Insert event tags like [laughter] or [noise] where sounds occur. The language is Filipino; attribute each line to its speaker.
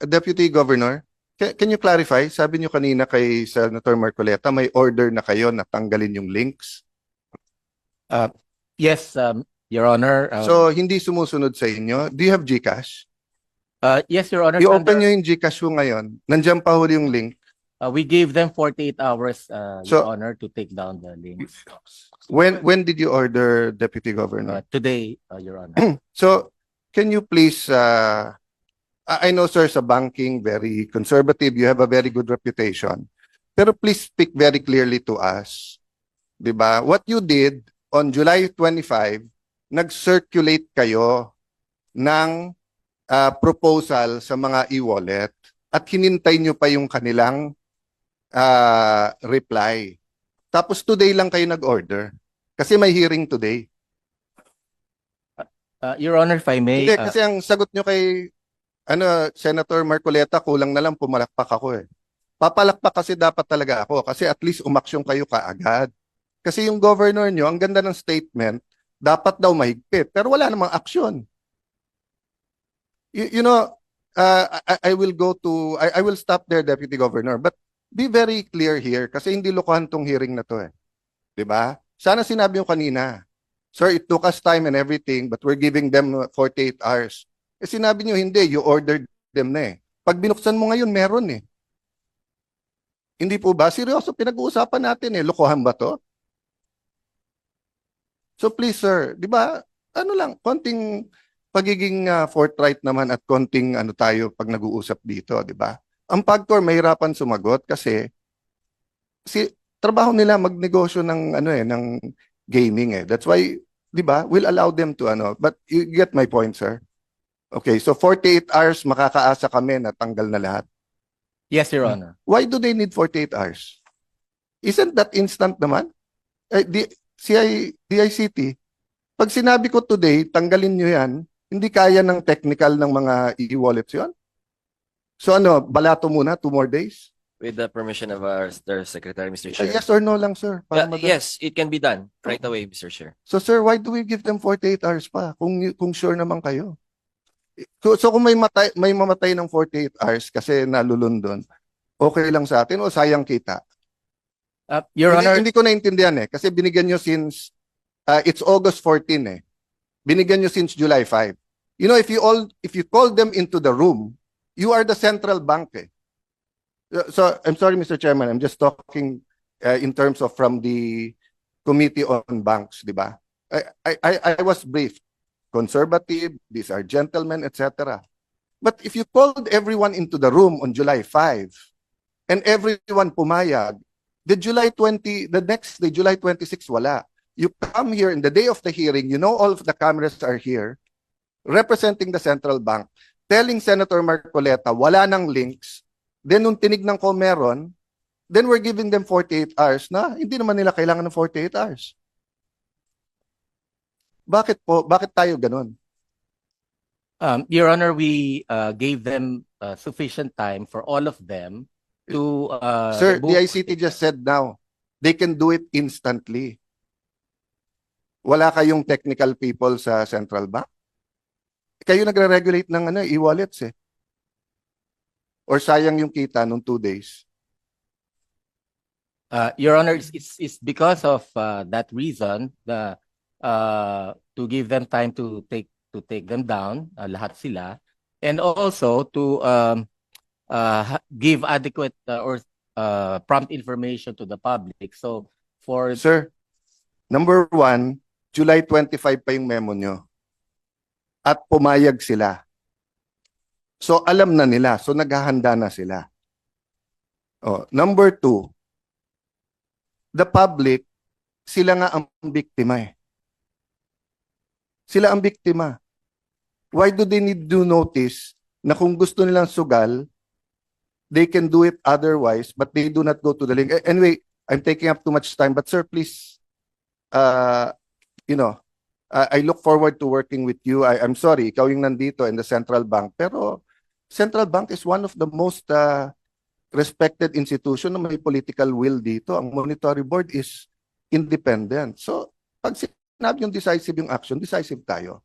Speaker 1: Deputy Governor, can, can you clarify? Sabi niyo kanina kay Senator Marcoleta, may order na kayo na tanggalin yung links.
Speaker 2: Yes, um, Your Honor. uh,
Speaker 1: So, hindi sumusunod sa inyo. Do you have GCash?
Speaker 2: uh, yes, Your Honor.
Speaker 1: I-open
Speaker 2: under-
Speaker 1: niyo yung GCash mo ngayon. Nandiyan pa huli yung link.
Speaker 2: uh, we gave them 48 hours, uh,
Speaker 1: So-
Speaker 2: Your Honor, to take down the links.
Speaker 1: When when did you order, Deputy Governor?
Speaker 2: Uh, today, uh, Your Honor. [clears throat]
Speaker 1: So, can you please, uh, I know, sir, sa banking, very conservative, you have a very good reputation. Pero please speak very clearly to us. 'Di ba? What you did on July 25, nag-circulate kayo ng uh, proposal sa mga e-wallet at hinintay nyo pa yung kanilang uh, reply. Tapos today lang kayo nag-order. Kasi may hearing today.
Speaker 2: Uh, Your Honor, if I may,
Speaker 1: Hindi,
Speaker 2: uh,
Speaker 1: kasi ang sagot nyo kay ano, Senator Marcoleta, kulang na lang pumalakpak ako eh. Papalakpak kasi dapat talaga ako kasi at least umaksyon kayo kaagad. Kasi yung governor nyo, ang ganda ng statement, dapat daw mahigpit. Pero wala namang aksyon. You, you know, uh, I, I will go to, I, I will stop there, Deputy Governor. But be very clear here kasi hindi lokohan tong hearing na to eh. 'Di ba? Sana sinabi yung kanina, Sir, it took us time and everything, but we're giving them uh, 48 hours. Eh sinabi nyo, hindi, you ordered them na eh. Pag binuksan mo ngayon, meron eh. Hindi po ba? Seryoso, pinag-uusapan natin eh. Lokohan ba to? So please, sir, di ba, ano lang, konting pagiging uh, forthright naman at konting ano tayo pag nag-uusap dito, di ba? Ang PAGCOR mahirapan sumagot kasi si trabaho nila magnegosyo ng ano eh ng gaming eh. That's why, 'di ba? We'll allow them to ano, but you get my point, sir. Okay, so 48 hours makakaasa kami na tanggal na lahat.
Speaker 2: yes, Your Honor.
Speaker 1: Why do they need 48 hours? Isn't that instant naman? Eh, di, CI, DICT, pag sinabi ko today, tanggalin nyo yan, hindi kaya ng technical ng mga e-wallets yun? So ano, balato muna, two more days?
Speaker 3: With the permission of our secretary, Mr.
Speaker 1: Eh,
Speaker 3: Chair.
Speaker 1: yes or no lang, sir? Para madali.
Speaker 3: yes, it can be done right away, Mr. Chair.
Speaker 1: So sir, why do we give them 48 hours pa kung kung sure naman kayo? So, so kung may matay, may mamatay ng 48 hours kasi nalulundon, okay lang sa atin o sayang kita?
Speaker 2: Uh, Your
Speaker 1: hindi,
Speaker 2: Honor,
Speaker 1: hindi ko naintindihan eh kasi binigyan nyo since uh, it's August 14 eh. Binigyan nyo since July 5. You know if you all if you call them into the room, you are the central bank eh. So- So I'm sorry Mr. Chairman, I'm just talking uh, in terms of from the Committee on Banks, di ba? I, I- I was briefed. Conservative, these are gentlemen, etc. But if you called everyone into the room on July 5 and everyone pumayag, the July 20, the next day, July 26, wala. You come here in the day of the hearing, you know all of the cameras are here, representing the central bank, telling Senator Marcoleta, wala nang links. Then nung tinignan ko meron, then we're giving them 48 hours na hindi naman nila kailangan ng 48 hours. Bakit po? Bakit tayo ganun?
Speaker 2: um, Your Honor, we uh, gave them uh, sufficient time for all of them to uh,
Speaker 1: Sir,
Speaker 2: book-
Speaker 1: the ICT just said now, they can do it instantly. Wala kayong technical people sa central bank? Kayo nagre-regulate ng ano, e-wallets eh. Or sayang yung kita nung two days.
Speaker 2: Uh, Your Honor, it's, it's, it's because of uh, that reason the uh, to give them time to take to take them down, uh, lahat sila, and also to um, uh, give adequate uh, or uh, prompt information to the public. So for
Speaker 1: Sir, number one, July 25 pa yung memo nyo. At pumayag sila. So alam na nila. So naghahanda na sila. Oh, number two, the public, sila nga ang biktima eh. Sila ang biktima. Why do they need to notice na kung gusto nilang sugal, they can do it otherwise, but they do not go to the link. Anyway, I'm taking up too much time, but sir, please, uh, you know, uh, I look forward to working with you. I, I'm sorry, ikaw yung nandito in the central bank, pero central bank is one of the most uh, respected institution na may political will dito. Ang monetary board is independent. So, pag sinabi yung decisive yung action, decisive tayo.